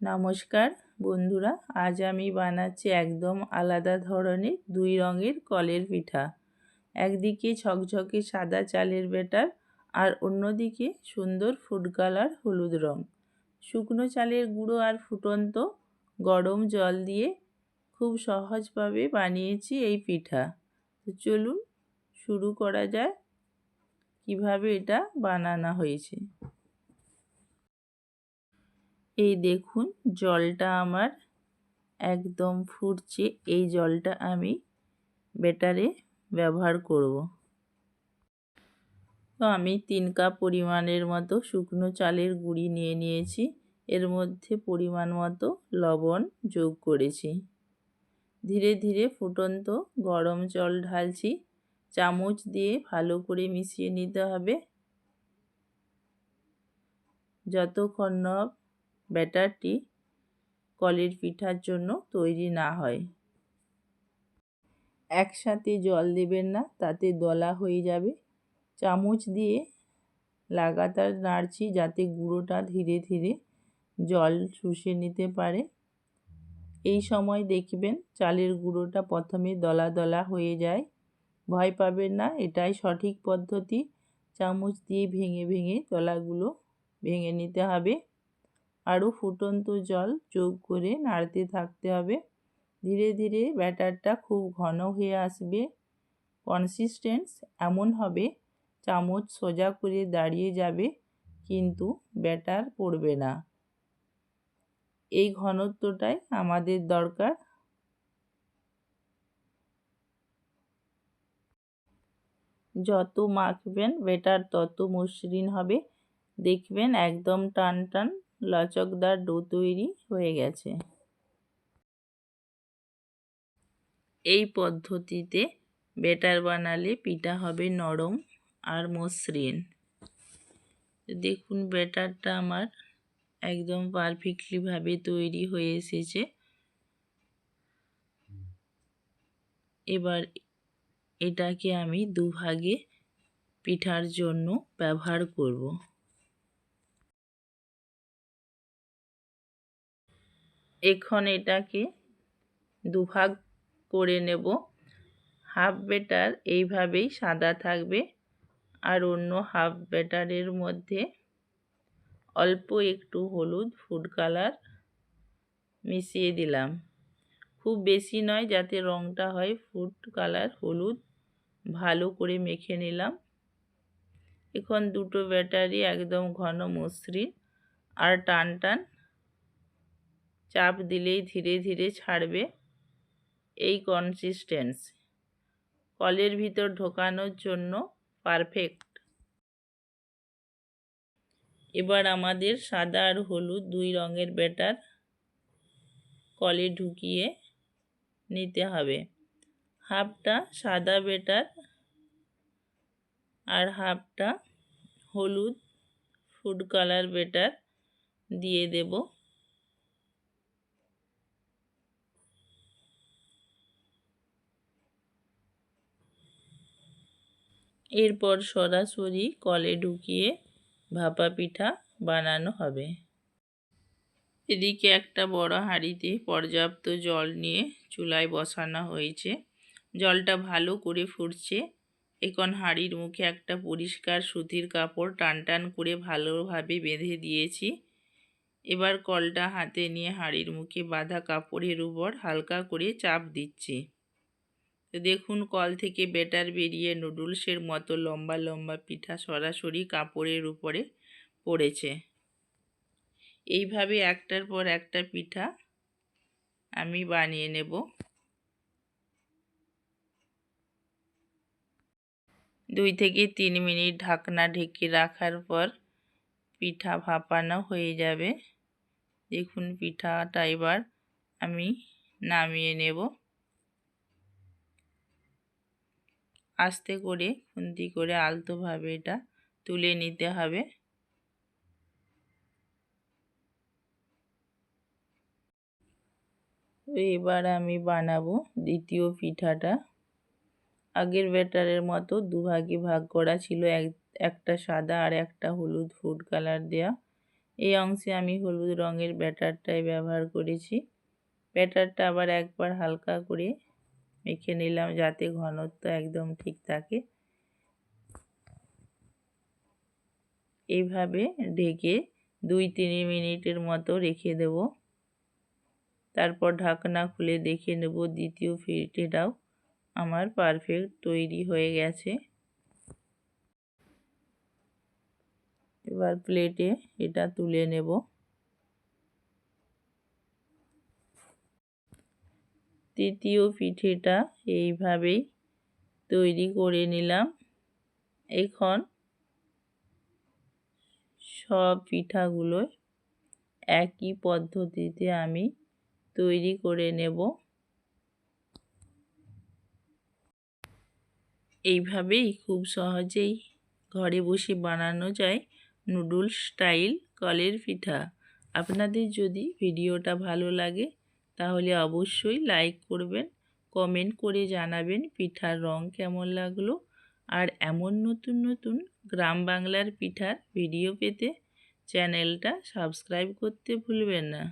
নমস্কার বন্ধুরা, আজ আমি বানাচ্ছি একদম আলাদা ধরনের দুই রঙের কলের পিঠা। একদিকে ঝকঝকে সাদা চালের বেটার আর অন্যদিকে সুন্দর ফুড কালার হলুদ রং। শুকনো চালের গুঁড়ো আর ফুটন্ত গরম জল দিয়ে খুব সহজভাবে বানিয়েছি এই পিঠা। তো চলুন শুরু করা যায় কীভাবে এটা বানানো হয়েছে। এই দেখুন, জলটা আমার একদম ফুটছে। এই জলটা আমি বেটারে ব্যবহার করব। তো আমি তিন কাপ পরিমাণের মতো শুকনো চালের গুঁড়ি নিয়ে নিয়েছি। এর মধ্যে পরিমাণ মতো লবণ যোগ করেছি। ধীরে ধীরে ফুটন্ত গরম জল ঢালছি। চামচ দিয়ে ভালো করে মিশিয়ে নিতে হবে। যতক্ষণ ব্যাটারটি কলের পিঠার জন্য তৈরি না হয়। একসাথে জল দেবেন না, তাতে দলা হয়ে যাবে। চামচ দিয়ে লাগাতার নাড়ছি যাতে গুঁড়োটা ধীরে ধীরে জল শুষে নিতে পারে। এই সময় দেখবেন চালের গুঁড়োটা প্রথমে দলা দলা হয়ে যায়। ভয় পাবেন না, এটাই সঠিক পদ্ধতি। চামচ দিয়ে ভেঙে ভেঙে দলাগুলো ভেঙে নিতে হবে। আরও ফুটন্ত জল যোগ করে নাড়তে থাকতে হবে। ধীরে ধীরে ব্যাটারটা খুব ঘন হয়ে আসবে। কনসিস্টেন্স এমন হবে, চামচ সোজা করে দাঁড়িয়ে যাবে, কিন্তু ব্যাটার পড়বে না। এই ঘনত্বটাই আমাদের দরকার। যত মাখবেন ব্যাটার তত মসৃণ হবে। দেখবেন একদম টান টান লচকদার ডো তৈরি হয়ে গেছে। এই পদ্ধতিতে বেটার বানালে পিঠা হবে নরম আর মসৃণ। দেখুন, বেটারটা আমার একদম পারফেক্টলিভাবে তৈরি হয়ে এসেছে। এবার এটাকে আমি দুভাগে পিঠার জন্য ব্যবহার করব। এখন এটাকে দুভাগ করে নেব। হাফ বেটার এইভাবেই সাদা থাকবে আর অন্য হাফ বেটারের মধ্যে অল্প একটু হলুদ ফুড কালার মিশিয়ে দিলাম। খুব বেশি নয়, যাতে রঙটা হয় ফুড কালার হলুদ, ভালো করে মেখে নিলাম। এখন দুটো ব্যাটারি একদম ঘন মসৃণ আর টান টান চাপ দিলেই ধীরে ধীরে ছাড়বে এই কনসিস্টেন্স কলের ভিতর ঢোকানোর জন্য পারফেক্ট এবার আমাদের সাদা আর হলুদ দুই রঙের ব্যাটার কলে ঢুকিয়ে নিতে হবে। হাফটা সাদা বেটার আর হাফটা হলুদ ফুড কালার বেটার দিয়ে দেব। এরপর সরাসরি কলে ঢুকিয়ে ভাপা পিঠা বানানো হবে। এদিকে একটা বড় হাঁড়িতে পর্যাপ্ত জল নিয়ে চুলায় বসানো হয়েছে। জলটা ভালো করে ফুটছে। এখন হাঁড়ির মুখে একটা পরিষ্কার সুতির কাপড় টান টান করে ভালোভাবে বেঁধে দিয়েছি। এবার কলটা হাতে নিয়ে হাঁড়ির মুখে বাঁধা কাপড়ের উপর হালকা করে চাপ দিচ্ছি। তো দেখুন, কল থেকে বেটার বেরিয়ে নুডলসের মতো লম্বা লম্বা পিঠা সরাসরি কাপড়ের উপরে পড়েছে। এইভাবে একটার পর একটা পিঠা আমি বানিয়ে নেব। দুই থেকে তিন মিনিট ঢাকনা ঢেকে রাখার পর পিঠা ভাপানো হয়ে যাবে। দেখুন, পিঠাটা এবার আমি নামিয়ে নেব। আস্তে করে, খুন্তি করে আলতোভাবে এটা তুলে নিতে হবে। এবার আমি বানাবো দ্বিতীয় পিঠাটা। আগের ব্যাটারের মতো দুভাগে ভাগ করা ছিল এক, একটা সাদা আর একটা হলুদ ফুড কালার দেয়া। এই অংশে আমি হলুদ রঙের ব্যাটারটাই ব্যবহার করেছি। ব্যাটারটা আবার একবার হালকা করে মেখে নিলাম যাতে ঘনত্ব একদম ঠিক থাকে। এইভাবে ঢেকে দুই তিন মিনিটের মতো রেখে দেব। তারপর ঢাকনা খুলে দেখে নেব দ্বিতীয় ফিরটিটাও আমার পারফেক্ট তৈরি হয়ে গেছে। এবার প্লেটে এটা তুলে নেব। তৃতীয় পিঠেটা এইভাবেই তৈরি করে নিলাম। এখন সব পিঠাগুলো একই পদ্ধতিতে আমি তৈরি করে নেব। এইভাবেই খুব সহজেই ঘরে বসে বানানো যায় নুডলস স্টাইল কলের পিঠা। আপনাদের যদি ভিডিওটা ভালো লাগে তাহলে অবশ্যই লাইক করবেন কমেন্ট করে জানাবেন পিঠার রং কেমন লাগল। আর এমন নতুন নতুন গ্রাম বাংলার পিঠার ভিডিও পেতে চ্যানেলটা সাবস্ক্রাইব করতে ভুলবেন না।